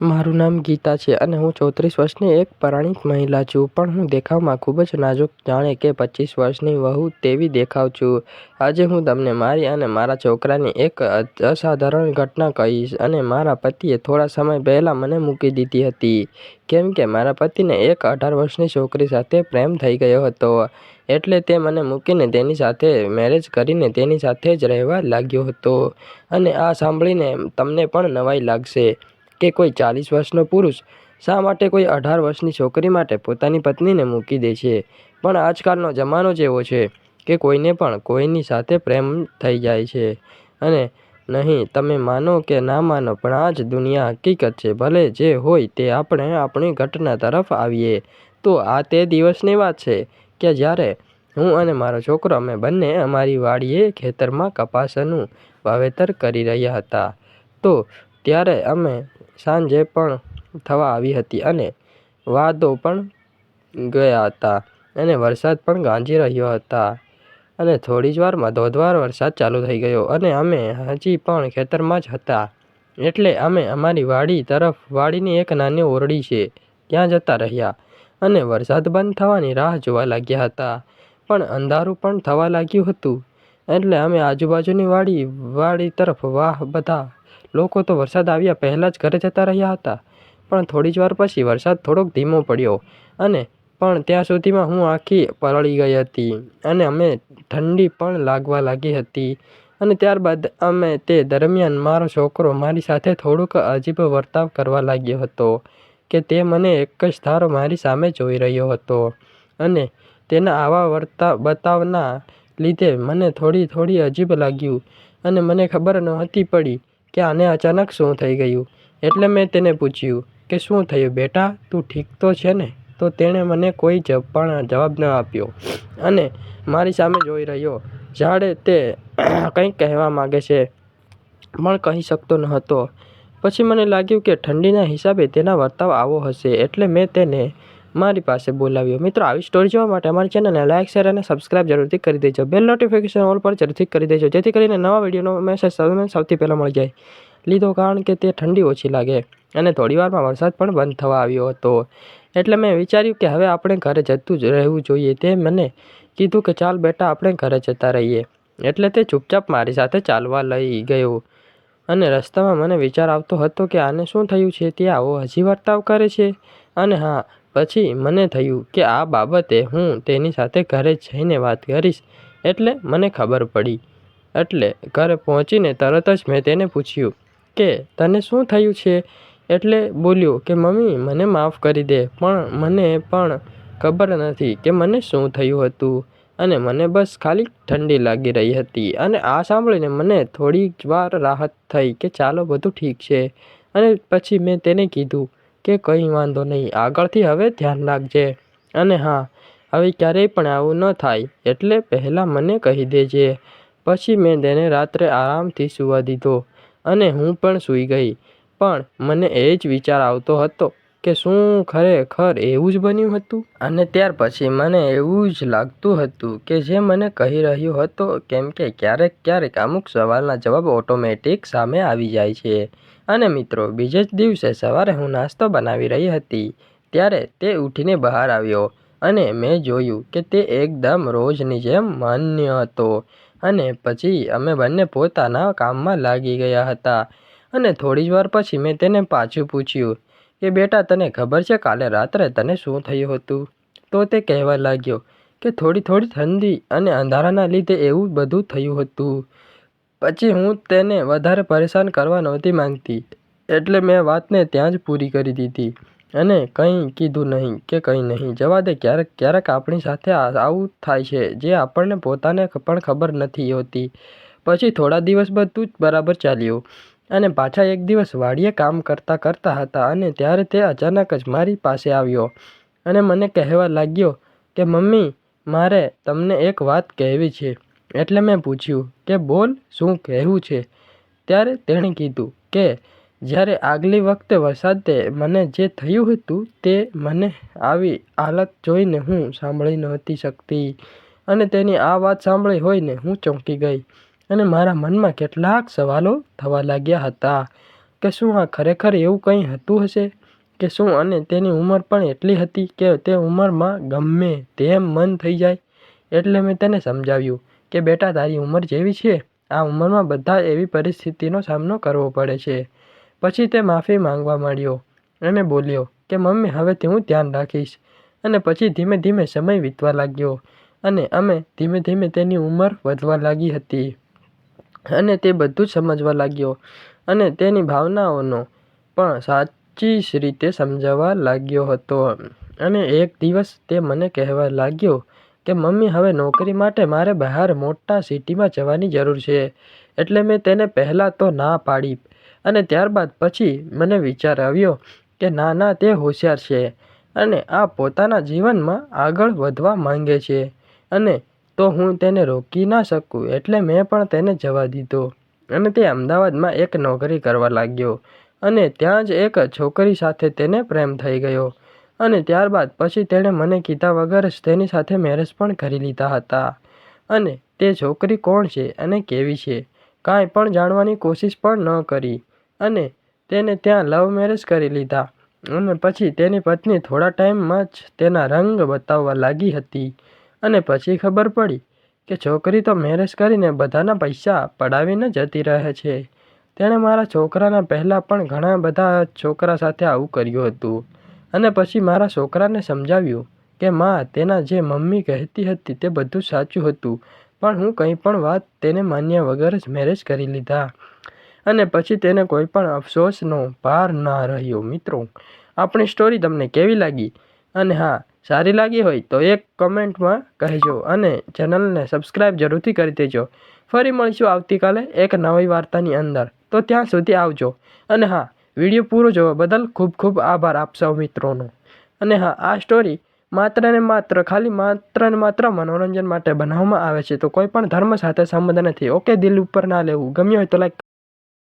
મારું નામ ગીતા છે અને હું ચોત્રીસ વર્ષની એક પરિણીત મહિલા છું. પણ હું દેખાવમાં ખૂબ જ નાજુક જાણે કે પચીસ વર્ષની વહુ તેવી દેખાવ છું. આજે હું તમને મારી અને મારા છોકરાની એક અસાધારણ ઘટના કહીશ. અને મારા પતિએ થોડા સમય પહેલાં મને મૂકી દીધી હતી કેમ કે મારા પતિને એક અઢાર વર્ષની છોકરી સાથે પ્રેમ થઈ ગયો હતો, એટલે તે મને મૂકીને તેની સાથે મેરેજ કરીને તેની સાથે જ રહેવા લાગ્યો હતો. અને આ સાંભળીને તમને પણ નવાઈ લાગશે કે કોઈ ચાલીસ વર્ષનો પુરુષ શા માટે કોઈ અઢાર વર્ષની છોકરી માટે પોતાની પત્નીને મૂકી દે છે. પણ આજકાલનો જમાનો જ એવો છે કે કોઈને પણ કોઈની સાથે પ્રેમ થઈ જાય છે. અને નહીં, તમે માનો કે ના માનો, પણ આ જ દુનિયા હકીકત છે. ભલે જે હોય તે આપણે આપણી ઘટના તરફ આવીએ તો આ તે દિવસની વાત છે કે જ્યારે હું અને મારો છોકરો અમે બંને અમારી વાડીએ ખેતરમાં કપાસનું વાવેતર કરી રહ્યા હતા તો ત્યારે અમે સાંજ પણ થવા આવી હતી અને વાદો પણ ગયા હતા અને વરસાદ પણ ગાંજી રહ્યો હતા. અને થોડી જ વારમાં ધોધવાર વરસાદ ચાલુ થઈ ગયો અને અમે હજી પણ ખેતરમાં જ હતા. એટલે અમે અમારી વાડી તરફ, વાડીની એક નાની ઓરડી છે, ત્યાં જતા રહ્યા અને વરસાદ બંધ થવાની રાહ જોવા લાગ્યા હતા. પણ અંધારું પણ થવા લાગ્યું હતું. એટલે અમે આજુબાજુની વાડી વાડી તરફ વાહ, બધા લોકો તો વરસાદ આવ્યા પહેલાં જ ઘરે જતા રહ્યા હતા. પણ થોડી જ વાર પછી વરસાદ થોડોક ધીમો પડ્યો અને પણ ત્યાં સુધીમાં હું આખી પલળી ગઈ હતી અને અમે ઠંડી પણ લાગવા લાગી હતી. અને ત્યારબાદ અમે તે દરમિયાન મારો છોકરો મારી સાથે થોડોક અજીબ વર્તાવ કરવા લાગ્યો હતો કે તે મને એક જ ધારો મારી સામે જોઈ રહ્યો હતો અને તેના આવા વર્તા, બતાવના લીધે મને થોડી થોડી અજીબ લાગ્યું અને મને ખબર નહોતી પડી કે આને અચાનક શું થઈ ગયું? એટલે મેં તેને પૂછ્યું કે શું થયું બેટા? તું ઠીક તો છે ને? તો તેણે મને કોઈ પણ જવાબ ન આપ્યો. અને મારી સામે જોઈ રહ્યો. જાણે તે કંઈક કહેવા માંગે છે. પણ કહી શકતો ન હતો. પછી મને લાગ્યું કે ઠંડીના હિસાબે તેના વર્તાવ આવો હશે. એટલે મેં તેને મારી પાસે બોલાવ્યો. મિત્રો, આવી સ્ટોરી જોવા માટે અમારી ચેનલને લાઇક શેર અને સબસ્ક્રાઇબ જરૂરથી કરી દેજો. બેલ નોટિફિકેશન ઓલ પર જરૂરથી કરી દેજો, જેથી કરીને નવા વિડીયોનો મેસેજ તમને સૌથી પહેલાં મળી જાય. લીધો કારણ કે તે ઠંડી ઓછી લાગે અને થોડી વારમાં વરસાદ પણ બંધ થવા આવ્યો હતો. એટલે મેં વિચાર્યું કે હવે આપણે ઘરે જતું જ રહેવું જોઈએ. તે મને કીધું કે ચાલ બેટા, આપણે ઘરે જતા રહીએ. એટલે તે ચૂપચાપ મારી સાથે ચાલવા લઈ ગયો. અને રસ્તામાં મને વિચાર આવતો હતો કે આને શું થયું છે? તે આવો હજી વર્તાવ કરે છે? અને હા પછી મને થયું કે આ બાબતે હું તેની સાથે ઘરે જઈને વાત કરીશ, એટલે મને ખબર પડી. એટલે ઘરે પહોંચીને તરત જ મેં તેને પૂછ્યું કે, તને શું થયું છે? એટલે બોલ્યો કે, મમ્મી, મને માફ કરી દે, પણ મને પણ ખબર નથી કે મને શું થયું હતું. અને મને બસ ખાલી ઠંડી લાગી રહી હતી. અને આ સાંભળીને મને થોડી જ વાર રાહત થઈ કે ચાલો, બધું ઠીક છે. અને પછી મેં તેને કીધું કે કંઈ વાંધો નહીં. આગળથી હવે ધ્યાન રાખજે. અને હા, હવે ક્યારેય પણ આવું ન થાય, એટલે પહેલાં મને કહી દેજે. પછી મેં તેને રાત્રે આરામથી સૂવા દીધો અને હું પણ સૂઈ ગઈ. પણ મને એ જ વિચાર આવતો હતો કે શું ખરેખર એવું જ બન્યું હતું? અને ત્યાર પછી મને એવું જ લાગતું હતું કે જે મને કહી રહ્યો હતો, કેમ કે ક્યારેક ક્યારેક અમુક સવાલના જવાબ ઓટોમેટિક સામે આવી જાય છે. અને મિત્રો, બીજે જ દિવસે સવારે હું નાસ્તો બનાવી રહી હતી, ત્યારે તે ઉઠીને બહાર આવ્યો અને મેં જોયું કે તે એકદમ રોજની જેમ માન્ય હતો અને પછી અમે બંને પોતાના કામમાં લાગી ગયા હતા અને થોડી જ વાર પછી મેં તેને પાછું પૂછ્યું કે, બેટા, તને ખબર છે કાલે રાત્રે તને શું થયું હતું? તો તે કહેવા લાગ્યો કે, થોડી થોડી ઠંડી અને અંધારાના લીધે એવું બધું થયું હતું. પછી હું તેને વધારે પરેશાન કરવા નહોતી માંગતી. એટલે મેં વાતને ત્યાં જ પૂરી કરી દીધી અને કંઈ કીધું નહીં કે કંઈ નહીં. જવા દે ક્યારેક ક્યારેક આપણી સાથે આવું થાય છે જે આપણને પોતાને પણ ખબર નથી હોતી. પછી થોડા દિવસ બધું જ બરાબર ચાલ્યું અને પાછા એક દિવસ વાડીએ કામ કરતા કરતા હતા અને ત્યારે તે અચાનક જ મારી પાસે આવ્યો અને મને કહેવા લાગ્યો કે, મમ્મી, મારે તમને એક વાત કહેવી છે. એટલે મેં પૂછ્યું કે બોલ, શું કહેવું છે? ત્યારે તેણે કીધું કે, જ્યારે આગલી વખતે વરસાદે મને જે થયું હતું તે મને આવી હાલત જોઈને હું સાંભળી નહોતી શકતી. અને તેની આ વાત સાંભળી હોઈને હું ચોંકી ગઈ. અને મારા મનમાં કેટલાક સવાલો થવા લાગ્યા હતા કે શું આ ખરેખર એવું કંઈ હતું હશે? કે શું અને તેની ઉંમર પણ એટલી હતી કે તે ઉંમરમાં ગમે તેમ મન થઈ જાય? એટલે મેં તેને સમજાવ્યું કે બેટા, તારી ઉંમર જેવી છે? આ ઉંમરમાં બધા એવી પરિસ્થિતિનો સામનો કરવો પડે છે. પછી તે માફી માંગવા માંડ્યો અને બોલ્યો કે, મમ્મી, હવેથી હું ધ્યાન રાખીશ. અને પછી ધીમે ધીમે સમય વીતવા લાગ્યો અને અમે ધીમે ધીમે તેની ઉંમર વધવા લાગી હતી. અને તે બધું જ સમજવા લાગ્યો અને તેની ભાવનાઓનો પણ સાચી રીતે સમજાવવા લાગ્યો હતો. અને એક દિવસ તે મને કહેવા લાગ્યો કે મમ્મી, હવે નોકરી માટે મારે બહાર મોટા સિટીમાં જવાની જરૂર છે. એટલે મેં તેને પહેલાં તો ના પાડી અને ત્યારબાદ પછી મને વિચાર આવ્યો કે ના ના, તે હોશિયાર છે અને આ પોતાના જીવનમાં આગળ વધવા માંગે છે અને તો હું તેને રોકી ના શકું. એટલે મેં પણ તેને જવા દીધો અને તે અમદાવાદમાં એક નોકરી કરવા લાગ્યો અને ત્યાં જ એક છોકરી સાથે તેને પ્રેમ થઈ ગયો. અને ત્યારબાદ પછી તેણે મને કીધા વગર જ તેની સાથે મેરેજ પણ કરી લીધા હતા. અને તે છોકરી કોણ છે અને કેવી છે? કાંઈ પણ જાણવાની કોશિશ પણ ન કરી. અને તેને ત્યાં લવ મેરેજ કરી લીધા. અને પછી તેની પત્ની થોડા ટાઈમમાં જ તેના રંગ બતાવવા લાગી હતી. અને પછી ખબર પડી કે છોકરી તો મેરેજ કરીને બધાના પૈસા પડાવીને જતી રહે છે. તેણે મારા છોકરાના પહેલાં પણ ઘણા બધા છોકરા સાથે આવું કર્યું હતું. અને પછી મારા છોકરાને સમજાવ્યું કે, માં, તેના જે મમ્મી કહેતી હતી તે બધું સાચું હતું, પણ હું કંઈ પણ વાત તેને માન્યા વગર જ મેરેજ કરી લીધા. અને પછી તેને કોઈ પણ અફસોસનો ભાર ના રહ્યો. મિત્રો, આપણી સ્ટોરી તમને કેવી લાગી? અને હા, સારી લાગી હોય તો એક કમેન્ટમાં કહેજો અને ચેનલને સબસ્ક્રાઈબ જરૂરથી કરી દેજો. ફરી મળીશું આવતીકાલે એક નવી વાર્તાની અંદર. તો ત્યાં સુધી આવજો. અને હા વીડિયો પૂરો જોવા બદલ ખૂબ ખૂબ આભાર આપ સૌ મિત્રોનો. અને હા, આ સ્ટોરી માત્ર ને માત્ર, ખાલી માત્ર ને માત્ર મનોરંજન માટે બનાવવામાં આવે છે, તો કોઈ પણ ધર્મ સાથે સંબંધ નથી. ઓકે દિલ ઉપર ના લેવું. ગમ્યું હોય તો લાઈક